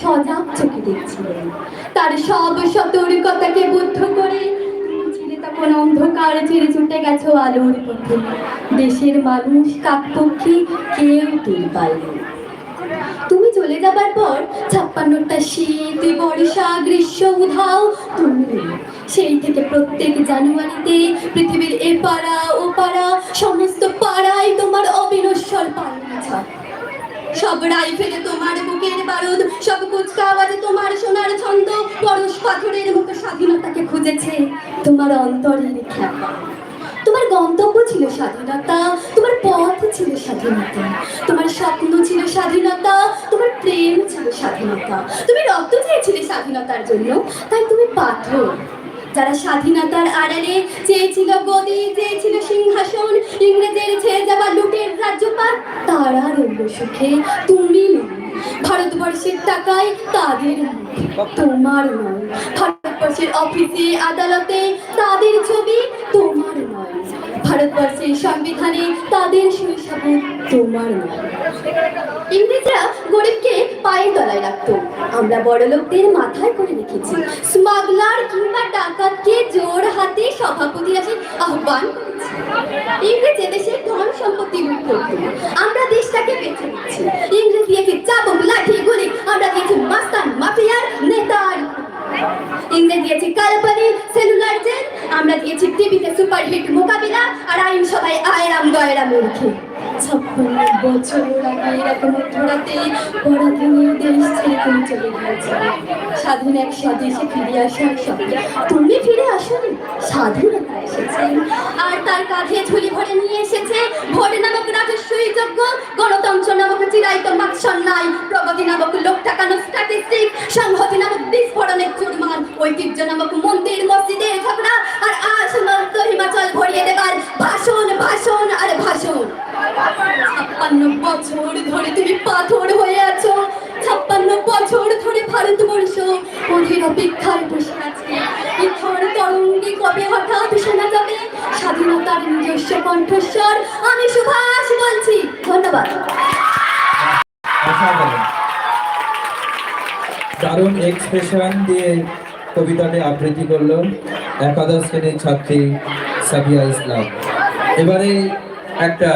সজাগ চোখে দেখছিলেন। তার সব সতর্কতাকে বুদ্ধ করে অন্ধকার ছুটে গেছো আলোর পথে। দেশের মানুষ কাকপক্ষী কেউ তুমি চলে যাবার পর ছাপ্পান্নটা শীত, বর্ষা, গ্রীষ্ম, উধাও তুমি সেই থেকে প্রত্যেক জানুয়ারিতে পৃথিবীর এ পাড়া, ও পাড়া, সমস্ত পাড়ায় তোমার অবিনশ্বর পালনা সব রাইফেলে তোমার বুকের বারুদ, সব কুচকা আওয়াজে তোমার সোনার ছন্দ পরশ পাথরের মতো স্বাধীনতাকে খুঁজেছে। তোমার অন্তরের খ্যাপা তোমার গন্তব্য ছিল স্বাধীনতা, তোমার পথ ছিল স্বাধীনতা, তোমার স্বপ্ন ছিল স্বাধীনতা, তোমার প্রেম ছিল স্বাধীনতা। তুমি রক্ত চেয়েছিলে স্বাধীনতার জন্য, তাই তুমি পাথর। যারা স্বাধীনতার আড়ালে চেয়েছিল গদি, চেয়েছিল সিংহাসন, ইংরেজের ছেড়ে যাওয়া লুটের রাজ্যপাল, তারা রইল সুখে, তুমি নয় ভারতবর্ষের টাকায় তাদের তোমার নয়। ভারতবর্ষের অফিসে, আদালতে তাদের ছবি তোমার নয়। ভারতবর্ষের সংবিধানে তাদের শৈশব তোমার নয়। ইংরেজরা গরিবকে পায়ের তলায় রাখতো। আমরা বড় লোকদের মাথায় করে রেখেছি। স্মাগলার কিংবা ডাকাতকে জোর হাতে সভাপতি আসে আহ্বান ইংরেজ দেশের ধন সম্পত্তি ইংরেজ দিয়েছে কালপানি সেলুলার জেল, আমরা দিয়েছি টিভিতে সুপারহিট মোকাবিলা, আর আইন সবাই আয়রাম গয়রাম মুখে ছাপ্পান্ন বছর আগে এরকম পরাধীনের দেশ ছেড়ে তুমি চলে এক স্বদেশে ফিরে আসার তুমি ফিরে আসনি আর তার কাঁধে ঝুলি ভরে নিয়ে এসেছে ভোট নামক রাজস্বই গণতন্ত্র নামক চিরায়িত মাৎসন্যায় প্রগতি নামক লোক টাকানো স্ট্যাটিস্টিক সংহতি নামক বিস্ফোরণের ঐতিহ্য নামক মন্দির, মসজিদের ঝগড়া আর আজ মন্ত হিমাচল ভরিয়ে দেবার ভাষণ ভাষণ আর ভাষণ। ছাপ্পান্ন বছর ধরে তুমি পাথর হয়ে আছো। ছাপ্পান্ন বছর ধরে ভারতবর্ষ অধীর অপেক্ষায় বসে আছে। ইথর তরঙ্গে কবে হঠাৎ শোনা যাবে? স্বাধীনতার নিজস্ব কণ্ঠস্বর। আমি সুভাষ বলছি, ধন্যবাদ। দারুণ এক্সপ্রেশন দিয়ে কবিতাটি আবৃত্তি করল একাদশ শ্রেণির ছাত্রী সাবিয়া ইসলাম। এবারে একটা